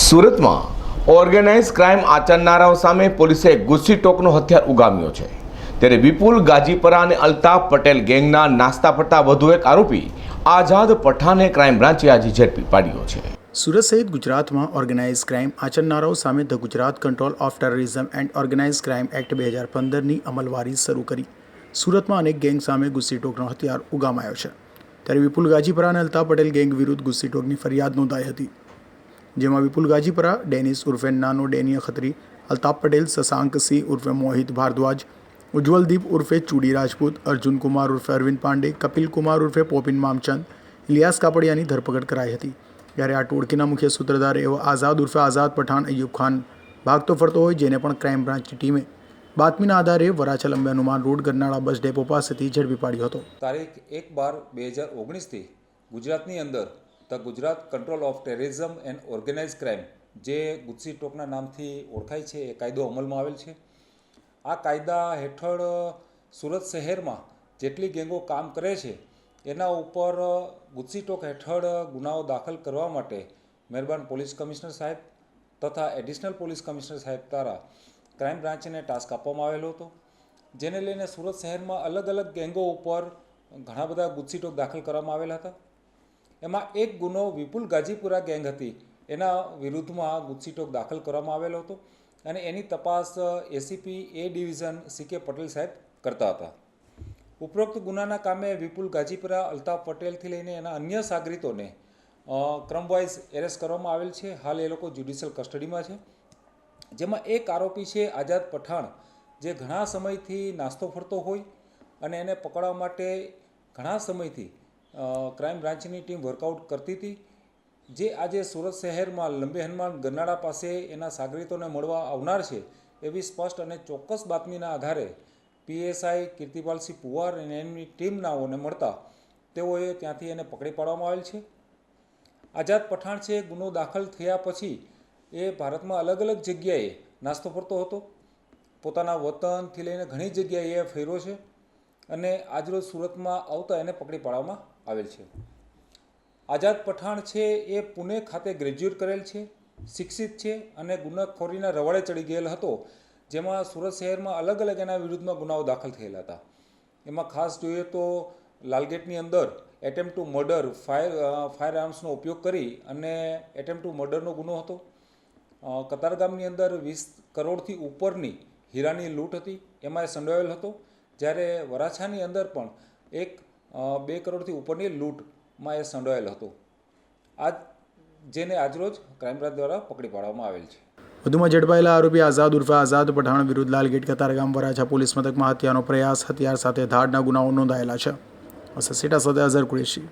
સુરતમાં organise crime આચરનારાઓ સામે પોલીસે ગુસ્સી ટોકનો હથિયાર ઉગામ્યો છે. ત્યારે વિપુલ ગાજીપરા અને અલ્તાફ પટેલ ગેંગના નાસ્તા પડતા વધુ એક આરોપી આઝાદ પઠાને ક્રાઇમ બ્રાન્ચે આજે ઝડપી પાડ્યો છે. સુરત સહિત ગુજરાતમાં ઓર્ગેનાઇઝ ક્રાઇમ આચરનારાઓ સામે the Gujarat control of terrorism and organise crime act બે હજાર પંદરની અમલવારી શરૂ કરી. સુરતમાં અનેક ગેંગ સામે ગુસ્સી ટોકનો હથિયાર ઉગામાયો છે. ત્યારે વિપુલ ગાજીપરા અને અલ્તાફ પટેલ ગેંગ વિરુદ્ધ ગુસ્સી ટોકની ફરિયાદ નોંધાઈ હતી. જેમાં વિપુલ ગાજીપરા, ડેનિસ ઉર્ફે નાનો, ડેનિયા ખત્રી, અલ્તાફ પટેલ, શશાંક સિંહ ઉર્ફે મોહિત ભારદ્વાજ ઉજ્જવલદીપ ઉર્ફે ચુડી રાજપૂત, અર્જુન કુમાર ઉર્ફે અરવિંદ પાંડે, કપિલ કુમાર ઉર્ફે પોપિન મામચંદ, ઇલિયાસ કાપડિયાની ધરપકડ કરાઈ હતી. જ્યારે આ ટોળકીના મુખ્ય સૂત્રધાર એવો આઝાદ ઉર્ફે આઝાદ પઠાણ અયુબ ખાન ભાગતો ફરતો હોય જેને પણ ક્રાઇમ બ્રાન્ચની ટીમે બાતમીના આધારે વરાછા લંબે હનુમાન રોડ ગરનાળા બસ ડેપો પાસેથી ઝડપી પાડ્યો હતો. તારીખ એક બાર બે હજાર ઓગણીસથી ગુજરાતની અંદર the Gujarat control of terrorism and organise crime, જે ગુજસી ટોકના નામથી ઓળખાય છે, એ કાયદો અમલમાં આવેલ છે. આ કાયદા હેઠળ સુરત શહેરમાં જેટલી ગેંગો કામ કરે છે, એના ઉપર ગુજસી ટોક હેઠળ ગુનાઓ દાખલ કરવા માટે મહેરબાન પોલીસ કમિશનર સાહેબ તથા એડિશનલ પોલીસ કમિશનર સાહેબ દ્વારા ક્રાઇમ બ્રાન્ચને ટાસ્ક આપવામાં આવેલો હતો. જેને લઈને સુરત શહેરમાં અલગ અલગ ગેંગો ઉપર ઘણા બધા ગુજસીટોક દાખલ કરવામાં આવેલા હતા. એમાં એક ગુનો વિપુલ ગાજીપુરા ગેંગ હતી. એના વિરુદ્ધમાં ગુજસીટોક દાખલ કરવામાં આવેલો હતો અને એની તપાસ એસીપી એ ડિવિઝન, સી કે પટેલ સાહેબ કરતા હતા. ઉપરોક્ત ગુનાના કામે વિપુલ ગાજીપુરા, અલ્તાફ પટેલથી લઈને એના અન્ય સાગરીતોને ક્રમવાઇઝ એરેસ્ટ કરવામાં આવેલ છે. હાલ એ લોકો જ્યુડિશિયલ કસ્ટડીમાં છે. જેમાં એક આરોપી છે, આઝાદ પઠાણ, જે ઘણા સમયથી નાસ્તો ફરતો હોય અને એને પકડવા માટે ઘણા સમયથી ક્રાઇમ બ્રાન્ચની ટીમ વર્કઆઉટ કરતી હતી, જે આજે સુરત શહેરમાં લંબે હનુમાન ગરનાળા પાસે એના સાગરીતોને મળવા આવનાર છે, એવી સ્પષ્ટ અને ચોક્કસ બાતમીના આધારે પીએસઆઈ કીર્તિપાલસિંહ પુવાર અને એમની ટીમનાઓને મળતા તેઓએ ત્યાંથી એને પકડી પાડવામાં આવેલ છે. આઝાદ પઠાણ છે, ગુનો દાખલ થયા પછી એ ભારતમાં અલગ અલગ જગ્યાએ નાસ્તો ફરતો હતો. પોતાના વતનથી લઈને ઘણી જગ્યાએ એ ફેર્યો છે. અને આજરોજ સુરતમાં આવતા એને પકડી પાડવામાં આવેલ છે. આઝાદ પઠાણ છે એ પુણે ખાતે ગ્રેજ્યુએટ કરેલ છે, શિક્ષિત છે અને ગુનાખોરીના રવાડે ચડી ગયેલ હતો, જેમાં સુરત શહેરમાં અલગ અલગ એના વિરુદ્ધમાં ગુનાઓ દાખલ થયેલા હતા. એમાં ખાસ જોઈએ તો લાલગેટની અંદર attempt to murder fire fire આર્મ્સનો ઉપયોગ કરી અને એટેમ્પ ટુ મર્ડરનો ગુનો હતો. કતારગામની અંદર વીસ કરોડથી ઉપરની હીરાની લૂંટ હતી, એમાં એ સંડોવાયેલ હતો. જ્યારે વરાછાની અંદર પણ એક બે કરોડથી ઉપરની લૂંટમાં એ સંડોયેલ હતો. આજ, જેને આજરોજ ક્રાઇમ દ્વારા પકડી પાડવામાં આવેલ છે. વધુમાં ઝડપાયેલા આરોપી આઝાદ ઉર્ફે આઝાદ પઠાણ વિરુદ્ધ લાલગેટ કતારગામ વરાછા પોલીસ મથકમાં હત્યાનો પ્રયાસ, હથિયાર સાથે ધાડના ગુનાઓ નોંધાયેલા છે. અસસીટા સાથે અઝર કુરેશી.